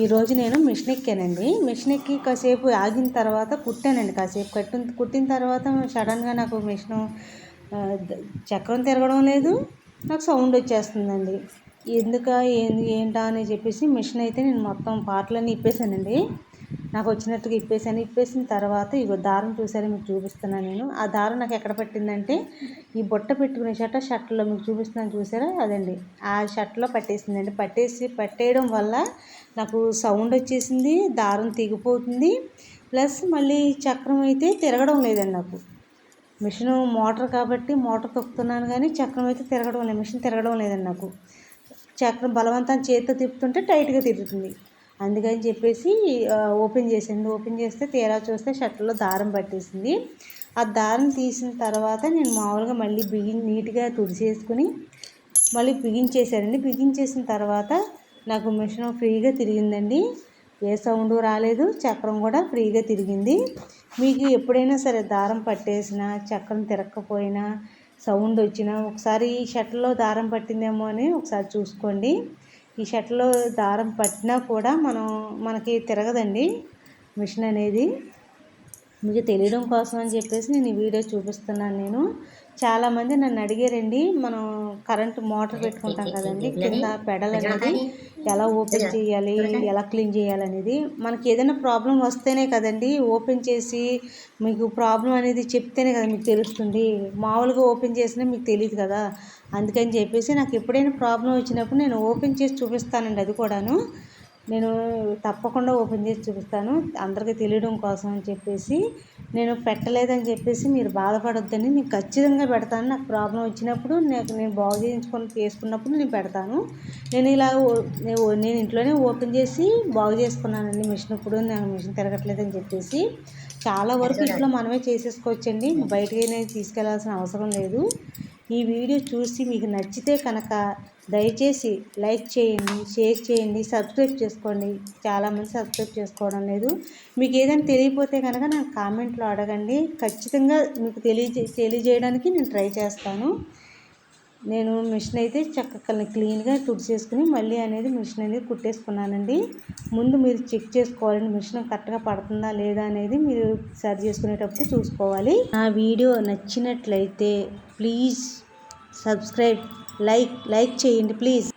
ఈరోజు నేను machine ఎక్కానండి machine ఎక్కి కాసేపు ఆగిన తర్వాత కుట్టానండి. కాసేపు కట్టు కుట్టిన తర్వాత సడన్గా నాకు మిషన్ చక్రం తిరగడం లేదు. నాకు సౌండ్ వచ్చేస్తుందండి. ఎందుక ఏంది ఏంటా అని చెప్పేసి మిషన్ అయితే నేను మొత్తం పార్ట్లన్నీ ఇప్పేసానండి నాకు వచ్చినట్టుగా ఇప్పేసాను ఇప్పేసిన తర్వాత ఇగో దారం చూసారా మీకు చూపిస్తున్నాను నేను. ఆ దారం నాకు ఎక్కడ పట్టిందంటే ఈ బుట్ట పెట్టుకునే షర్ట్ షర్ట్లో మీకు చూపిస్తున్నాను చూసారా అదండి. ఆ షర్ట్లో పట్టేసిందండి. పట్టేసి పట్టేయడం వల్ల నాకు సౌండ్ వచ్చేసింది దారం తెగిపోతుంది. ప్లస్ మళ్ళీ చక్రం అయితే తిరగడం లేదండి నాకు. మిషన్ మోటార్ కాబట్టి మోటార్ తొక్కుతున్నాను కానీ చక్రం అయితే తిరగడం లేదు. మిషన్ తిరగడం లేదండి నాకు. చక్రం బలవంతం చేతితో తిప్పుతుంటే టైట్గా తిరుగుతుంది. అందుకని చెప్పేసి ఓపెన్ చేసింది. ఓపెన్ చేస్తే తీరా చూస్తే షర్ట్లో దారం పట్టేసింది. ఆ దారం తీసిన తర్వాత నేను మామూలుగా మళ్ళీ బిగి నీట్గా తుడిచేసుకుని మళ్ళీ బిగించేసానండి బిగించేసిన తర్వాత నాకు మిషన్ ఫ్రీగా తిరిగిందండి. ఏ సౌండ్ రాలేదు. చక్రం కూడా ఫ్రీగా తిరిగింది. మీకు ఎప్పుడైనా సరే దారం పట్టేసినా చక్రం తిరగకపోయినా సౌండ్ వచ్చినా ఒకసారి షర్ట్లో దారం పట్టిందేమో అని ఒకసారి చూసుకోండి. ఈ షర్ట్లో దారం పట్టినా కూడా మనం మనకి తిరగదండి మిషన్ అనేది. మీకు తెలియడం కోసం అని చెప్పేసి నేను ఈ వీడియో చూపిస్తున్నాను నేను. చాలామంది నన్ను అడిగారండి మనం కరెంటు మోటార్ పెట్టుకుంటాం కదండి కింద పెడల్ అనేది ఎలా ఓపెన్ చేయాలి ఎలా క్లీన్ చేయాలి అనేది. మనకి ఏదైనా ప్రాబ్లం వస్తేనే కదండి ఓపెన్ చేసి మీకు ప్రాబ్లం అనేది చెప్తేనే కదా మీకు తెలుస్తుంది. మామూలుగా ఓపెన్ చేసినా మీకు తెలియదు కదా. అందుకని చెప్పేసి నాకు ఎప్పుడైనా ప్రాబ్లం వచ్చినప్పుడు నేను ఓపెన్ చేసి చూపిస్తానండి అది కూడాను. నేను తప్పకుండా ఓపెన్ చేసి చూపిస్తాను. అందరికీ తెలియడం కోసం అని చెప్పేసి నేను పెట్టలేదని చెప్పేసి మీరు బాధపడొద్దని నేను ఖచ్చితంగా పెడతాను. నాకు ప్రాబ్లం వచ్చినప్పుడు నాకు నేను బాగు చేయించుకొని చేసుకున్నప్పుడు నేను పెడతాను. నేను ఇలా నేను ఇంట్లోనే ఓపెన్ చేసి బాగు చేసుకున్నానండి మిషన్. ఇప్పుడు నాకు మిషన్ తిరగట్లేదని చెప్పేసి చాలా వరకు ఇంట్లో మనమే చేసేసుకోవచ్చండి. బయటకి తీసుకెళ్ళాల్సిన అవసరం లేదు. ఈ వీడియో చూసి మీకు నచ్చితే కనుక దయచేసి లైక్ చేయండి షేర్ చేయండి సబ్స్క్రైబ్ చేసుకోండి. చాలామంది సబ్స్క్రైబ్ చేసుకోవడం లేదు. మీకు ఏదైనా తెలియపోతే కనుక నాకు కామెంట్లో అడగండి. ఖచ్చితంగా మీకు తెలియజే తెలియజేయడానికి నేను ట్రై చేస్తాను. నేను మిషన్ అయితే చక్కగా క్లీన్గా తుడిచేసుకుని మళ్ళీ అనేది మిషన్ అనేది కుట్టేసుకున్నానండి. ముందు మీరు చెక్ చేసుకోవాలండి మిషన్ కరెక్ట్గా పడుతుందా లేదా అనేది మీరు సరి చేసుకునేటప్పుడు చూసుకోవాలి. నా వీడియో నచ్చినట్లయితే ప్లీజ్ సబ్స్క్రైబ్ లైక్ లైక్ చేయండి ప్లీజ్.